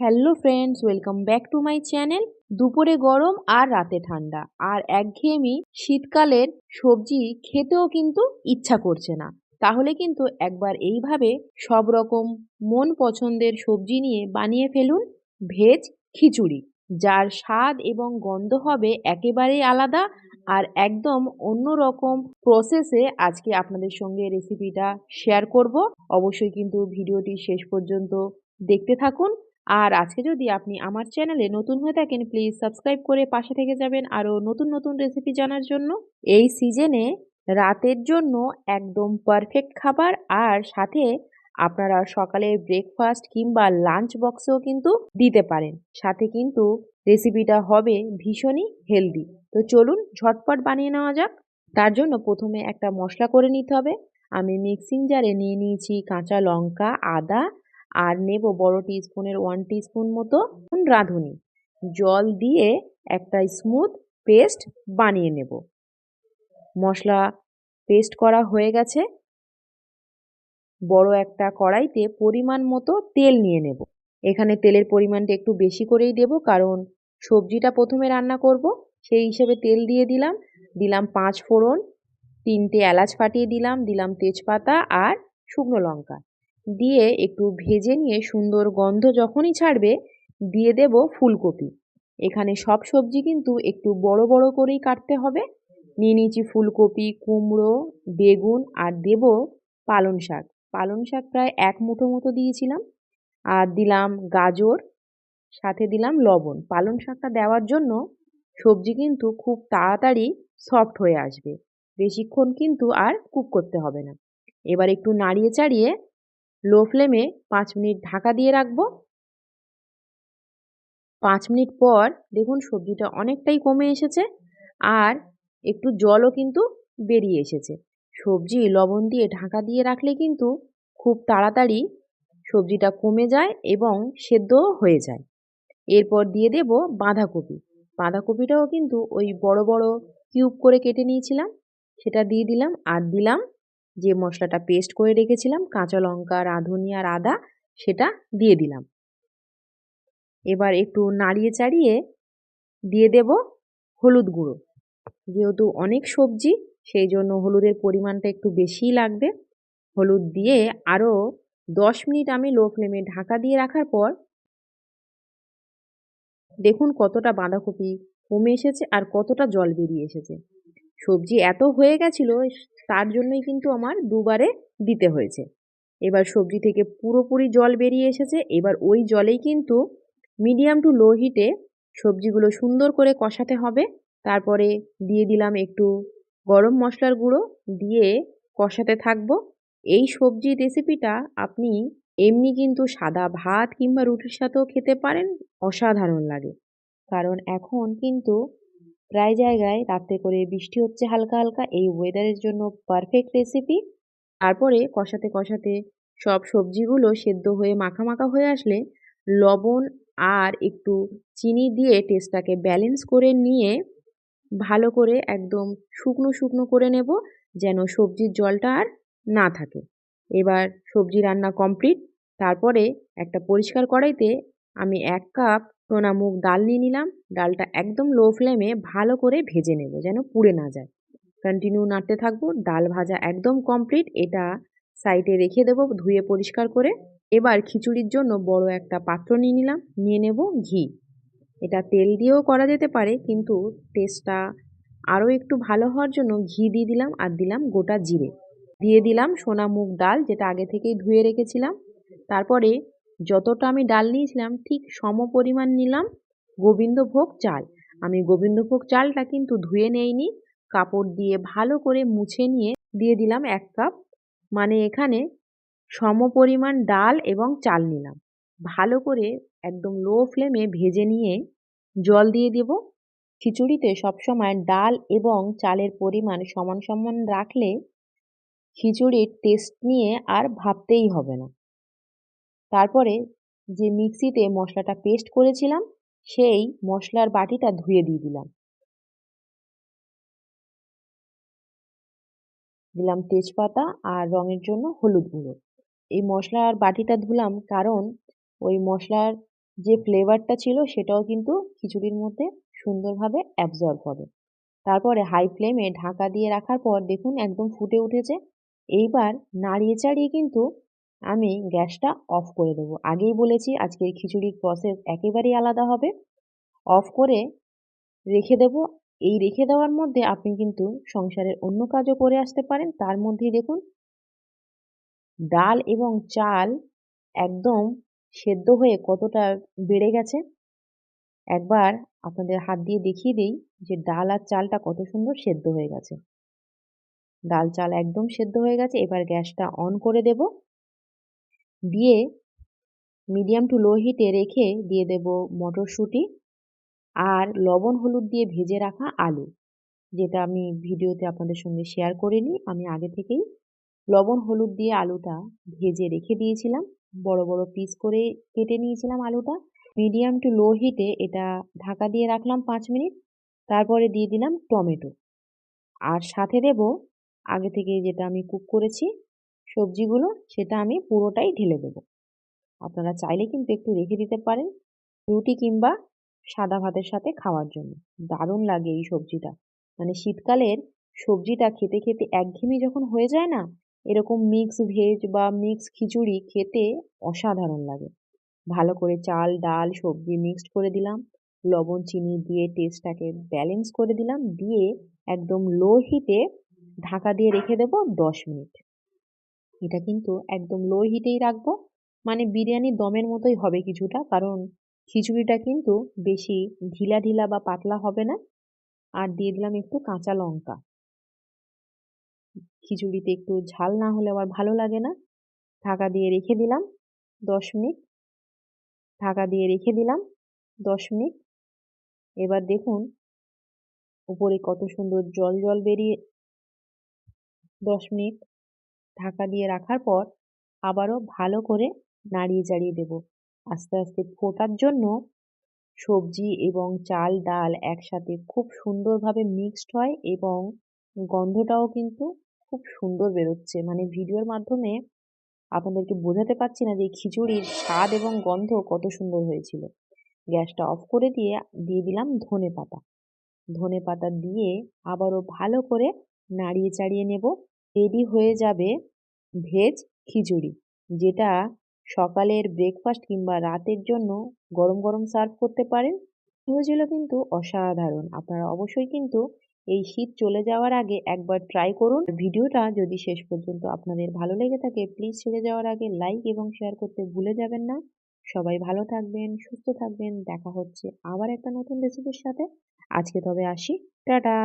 Hello friends welcome back to my channel দুপুরে গরম আর রাতে ঠান্ডা। আর একঘেয়েমি শীতকালের সবজি খেতেও কিন্তু ইচ্ছা করছে না। তাহলে কিন্তু একবার এইভাবে সব রকম মন পছন্দের সবজি নিয়ে বানিয়ে ফেলুন ভেজ খিচুড়ি। যার স্বাদ এবং গন্ধ হবে একেবারেই আলাদা আর একদম অন্য রকম প্রসেসে আজকে আপনাদের সঙ্গে রেসিপিটা শেয়ার করব। অবশ্যই কিন্তু ভিডিওটি শেষ পর্যন্ত দেখতে থাকুন। আর আজকে যদি আপনি আমার চ্যানেলে নতুন হয়ে থাকেন প্লিজ সাবস্ক্রাইব করে পাশে থেকে যাবেন আরও নতুন নতুন রেসিপি জানার জন্য। এই সিজনে রাতের জন্য একদম পারফেক্ট খাবার আর সাথে আপনারা সকালে ব্রেকফাস্ট কিংবা লাঞ্চ বক্সেও কিন্তু দিতে পারেন। সাথে কিন্তু রেসিপিটা হবে ভীষণই হেলদি তো চলুন ঝটপট বানিয়ে নেওয়া যাক। তার জন্য প্রথমে একটা মশলা করে নিতে হবে। আমি মিক্সিং জারে নিয়ে নিয়েছি কাঁচা লঙ্কা, আদা আর নেব বড় টিস্পুনের ওয়ান টিস্পুন মতো রাঁধুনি। জল দিয়ে একটা স্মুথ পেস্ট বানিয়ে নেব। মশলা পেস্ট করা হয়ে গেছে। বড় একটা কড়াইতে পরিমাণ মতো তেল নিয়ে নেব। এখানে তেলের পরিমাণটা একটু বেশি করেই দেব, কারণ সবজিটা প্রথমে রান্না করব। সেই হিসেবে তেল দিয়ে দিলাম। দিলাম পাঁচ ফোড়ন, তিনটে এলাচ ফাটিয়ে দিলাম দিলাম তেজপাতা আর শুকনো লঙ্কা। দিয়ে একটু ভেজে নিয়ে সুন্দর গন্ধ যখনই ছাড়বে, দিয়ে দেব ফুলকপি। এখানে সব সবজি কিন্তু একটু বড় বড় করেই কাটতে হবে। নিয়ে নিয়েছি ফুলকপি, কুমড়ো, বেগুন আর দেব পালং শাক। পালং শাক প্রায় এক মুঠো মতো দিয়েছিলাম। আর দিলাম গাজর, সাথে দিলাম লবণ। পালং শাকটা দেওয়ার জন্য সবজি কিন্তু খুব তাড়াতাড়ি সফট হয়ে আসবে। বেশিক্ষণ কিন্তু আর কুক করতে হবে না। এবার একটু নাড়িয়ে চাড়িয়ে লো ফ্লেমে পাঁচ মিনিট ঢাকা দিয়ে রাখব। পাঁচ মিনিট পর দেখুন সবজিটা অনেকটাই কমে এসেছে আর একটু জলও কিন্তু বেরিয়ে এসেছে। সবজি, লবণ দিয়ে ঢাকা দিয়ে রাখলে কিন্তু খুব তাড়াতাড়ি সবজিটা কমে যায় এবং সেদ্ধও হয়ে যায়। এরপর দিয়ে দেব বাঁধাকপি। বাঁধাকপিটাও কিন্তু ওই বড় বড় কিউব করে কেটে নিয়েছিলাম, সেটা দিয়ে দিলাম, আর দিলাম যে মশলাটা পেস্ট করে রেখেছিলাম, কাঁচা লঙ্কা, রাঁধুনি আর আদা, সেটা দিয়ে দিলাম। এবার একটু নাড়িয়ে চাড়িয়ে দিয়ে দেব হলুদ গুঁড়ো। যেহেতু অনেক সবজি, সেই জন্য হলুদের পরিমাণটা একটু বেশিই লাগবে। হলুদ দিয়ে আরও দশ মিনিট আমি লো ফ্লেমে ঢাকা দিয়ে রাখার পর দেখুন কতটা বাঁধাকপি কমে এসেছে আর কতটা জল বেরিয়ে এসেছে। সবজি এত হয়ে গেছিল তার জন্যই কিন্তু আমার দুবারে দিতে হয়েছে। এবার সবজি থেকে পুরোপুরি জল বেরিয়ে এসেছে, এবার ওই জলেই কিন্তু মিডিয়াম টু লো হিটে সবজিগুলো সুন্দর করে কষাতে হবে। তারপরে দিয়ে দিলাম একটু গরম মশলার গুঁড়ো, দিয়ে কষাতে থাকব। এই সবজি রেসিপিটা আপনি এমনি কিন্তু সাদা ভাত কিংবা রুটির সাথেও খেতে পারেন, অসাধারণ লাগে। কারণ এখন কিন্তু প্রায় জায়গায় রাত্রে করে বৃষ্টি হচ্ছে হালকা হালকা, এই ওয়েদারের জন্য পারফেক্ট রেসিপি তারপরে কষাতে কষাতে সব সবজিগুলো সেদ্ধ হয়ে মাখা মাখা হয়ে আসলে লবণ আর একটু চিনি দিয়ে টেস্টটাকে ব্যালেন্স করে নিয়ে ভালো করে একদম শুকনো শুকনো করে নেব যেন সবজির জলটা আর না থাকে। এবার সবজি রান্না কমপ্লিট তারপরে একটা পরিষ্কার কড়াইতে আমি এক কাপ সোনা মুগ ডাল নিয়ে নিলাম। ডালটা একদম লো ফ্লেমে ভালো করে ভেজে নেব যেন পুড়ে না যায়। কন্টিনিউ নাড়তে থাকব। ডাল ভাজা একদম কমপ্লিট এটা সাইডে রেখে দেবো ধুয়ে পরিষ্কার করে। এবার খিচুড়ির জন্য বড় একটা পাত্র নিয়ে নিলাম। নিয়ে নেব ঘি। এটা তেল দিয়েও করা যেতে পারে, কিন্তু টেস্টটা আরও একটু ভালো হওয়ার জন্য ঘি দিয়ে দিলাম আর দিলাম গোটা জিরে। দিয়ে দিলাম সোনা মুগ ডাল, যেটা আগে থেকেই ধুয়ে রেখেছিলাম। তারপরে যতটা আমি ডাল নিয়েছিলাম, ঠিক সম পরিমাণ নিলাম গোবিন্দভোগ চাল। আমি গোবিন্দভোগ চালটা কিন্তু ধুয়ে নেইনি, কাপড় দিয়ে ভালো করে মুছে নিয়ে দিয়ে দিলাম এক কাপ। মানে এখানে সম পরিমাণ ডাল এবং চাল নিলাম। ভালো করে একদম লো ফ্লেমে ভেজে নিয়ে জল দিয়ে দেব। খিচুড়িতে সবসময় ডাল এবং চালের পরিমাণ সমান সমান রাখলে খিচুড়ির টেস্ট নিয়ে আর ভাবতেই হবে না। তারপরে যে মিক্সিতে মশলাটা পেস্ট করেছিলাম, সেই মশলার বাটিটা ধুয়ে দিয়ে দিলাম। দিলাম তেজপাতা আর রঙের জন্য হলুদ গুঁড়ো। এই মশলার বাটিটা ধুলাম কারণ ওই মশলার যে ফ্লেভারটা ছিল সেটাও কিন্তু খিচুড়ির মধ্যে সুন্দরভাবে অ্যাবজর্ব হবে। তারপরে হাই ফ্লেমে ঢাকা দিয়ে রাখার পর দেখুন একদম ফুটে উঠেছে। এইবার নাড়িয়ে চাড়িয়ে কিন্তু আমি গ্যাসটা অফ করে দেবো। আগেই বলেছি আজকের খিচুড়ির প্রসেস একেবারেই আলাদা হবে। অফ করে রেখে দেব। এই রেখে দেওয়ার মধ্যে আপনি কিন্তু সংসারের অন্য কাজও করে আসতে পারেন। তার মধ্যেই দেখুন, ডাল এবং চাল একদম সেদ্ধ হয়ে কতটা বেড়ে গেছে। একবার আপনাদের হাত দিয়ে দেখিয়ে দিই যে ডাল আর চালটা কত সুন্দর সেদ্ধ হয়ে গেছে। ডাল চাল একদম সেদ্ধ হয়ে গেছে। এবার গ্যাসটা অন করে দেব। দিয়ে মিডিয়াম টু লো হিটে রেখে দিয়ে দেব মটরশুঁটি আর লবণ হলুদ দিয়ে ভেজে রাখা আলু, যেটা আমি ভিডিওতে আপনাদের সঙ্গে শেয়ার করিনি। আমি আগে থেকেই লবণ হলুদ দিয়ে আলুটা ভেজে রেখে দিয়েছিলাম। বড় বড় পিস করে কেটে নিয়েছিলাম আলুটা। মিডিয়াম টু লো হিটে এটা ঢাকা দিয়ে রাখলাম পাঁচ মিনিট। তারপরে দিয়ে দিলাম টমেটো। আর সাথে দেব, আগে থেকে যেটা আমি কুক করেছি সবজিগুলো সেটা আমি পুরোটাই ঢেলে দেব। আপনারা চাইলে কিন্তু একটু রেখে দিতে পারেন রুটি কিংবা সাদা ভাতের সাথে খাওয়ার জন্য। দারুণ লাগে এই সবজিটা। মানে শীতকালের সবজিটা খেতে খেতে একঘেয়েমি যখন হয়ে যায় না, এরকম মিক্স ভেজ বা মিক্স খিচুড়ি খেতে অসাধারণ লাগে। ভালো করে চাল, ডাল, সবজি মিক্সড করে দিলাম, লবণ, চিনি দিয়ে টেস্টটাকে ব্যালেন্স করে দিলাম, দিয়ে একদম লো হিটে ঢাকা দিয়ে রেখে দেব দশ মিনিট। এটা কিন্তু একদম লো হিটেই রাখব। মানে বিরিয়ানি দমের মতোই হবে কিছুটা, কারণ খিচুড়িটা কিন্তু বেশি ঢিলা ঢিলা বা পাতলা হবে না। আর দিয়ে দিলাম একটু কাঁচা লঙ্কা। খিচুড়িতে একটু ঝাল না হলে আবার ভালো লাগে না। ঢাকা দিয়ে রেখে দিলাম দশ মিনিট। ঢাকা দিয়ে রেখে দিলাম দশ মিনিট। এবার দেখুন, উপরে কত সুন্দর জল জল বেরিয়ে দশ মিনিট ঢাকা দিয়ে রাখার পর আবারও ভালো করে নাড়িয়ে চাড়িয়ে দেব। আস্তে আস্তে ফোটার জন্য সবজি এবং চাল, ডাল একসাথে খুব সুন্দরভাবে মিক্সড হয় এবং গন্ধটাও কিন্তু খুব সুন্দর বেরোচ্ছে। মানে ভিডিওর মাধ্যমে আপনাদেরকে বোঝাতে পারছি না যে খিচুড়ির স্বাদ এবং গন্ধ কত সুন্দর হয়েছিল। গ্যাসটা অফ করে দিয়ে দিয়ে দিলাম ধনে পাতা ধনে পাতা দিয়ে আবারও ভালো করে নাড়িয়ে চাড়িয়ে নেব। রেডি হয়ে যাবে ভেজ খিচুড়ি, যেটা সকালের ব্রেকফাস্ট কিংবা রাতের জন্য গরম গরম সার্ভ করতে পারেন। হয়েছিল কিন্তু অসাধারণ। আপনারা অবশ্যই কিন্তু এই শীত চলে যাওয়ার আগে একবার ট্রাই করুন। ভিডিওটা যদি শেষ পর্যন্ত আপনাদের ভালো লেগে থাকে প্লিজ ছেড়ে যাওয়ার আগে লাইক এবং শেয়ার করতে ভুলে যাবেন না। সবাই ভালো থাকবেন, সুস্থ থাকবেন। দেখা হচ্ছে আবার একটা নতুন রেসিপির সাথে। আজকে তবে আসি। টাটা!